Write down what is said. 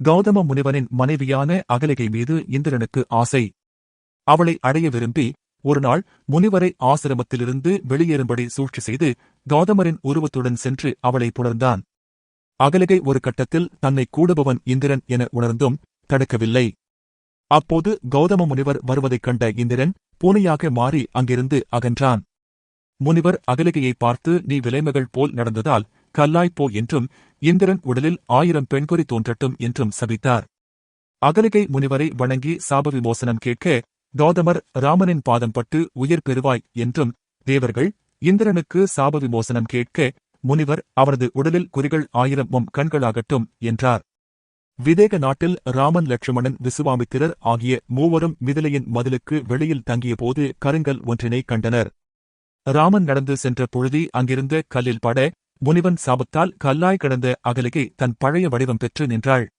கௌதம முனிவனின் மனைவியான அகலிகை மீது இந்திரனுக்கு ஆசை. அவளை அடைய விரும்பி ஒருநாள் முனிவரை ஆசிரமத்திலிருந்து வெளியேறும்படி சூழ்ச்சி செய்து கௌதமரின் உருவத்துடன் சென்று அவளை புணர்ந்தான். அகலிகை ஒரு கட்டத்தில் தன்னை கூடுபவன் இந்திரன் என உணர்ந்தும் தடுக்கவில்லை. அப்போது கௌதம முனிவர் வருவதைக் கண்ட இந்திரன் பூனையாக மாறி அங்கிருந்து அகன்றான். முனிவர் அகலிகையை பார்த்து நீ விலைமகள் போல் நடந்ததால் கல்லாய்ப் போ என்றும் இந்திரன் உடலில் ஆயிரம் பெண்குறி தோன்றட்டும் என்றும் சபித்தார். அகலிகை முனிவரை வணங்கி சாப விமோசனம் கேட்க கௌதமர் ராமனின் பாதம் பட்டு உயிர் பெறுவாய் என்றும் தேவர்கள் இந்திரனுக்கு சாப விமோசனம் கேட்க முனிவர் அவரது உடலில் குறிகள் ஆயிரமும் கண்களாகட்டும் என்றார். விதேக நாட்டில் ராமன் லட்சுமணன் விசுவாமித்திரர் ஆகிய மூவரும் மிதிலையின் மதிலுக்கு வெளியில் தங்கியபோது கருங்கல் ஒன்றினை கண்டனர். ராமன் நடந்து சென்ற பொழுதி அங்கிருந்த கல்லில் பட முனிவன் சாபத்தால் கல்லாய் கிடந்த அகலிகை தன் பழைய வடிவம் பெற்று நின்றாள்.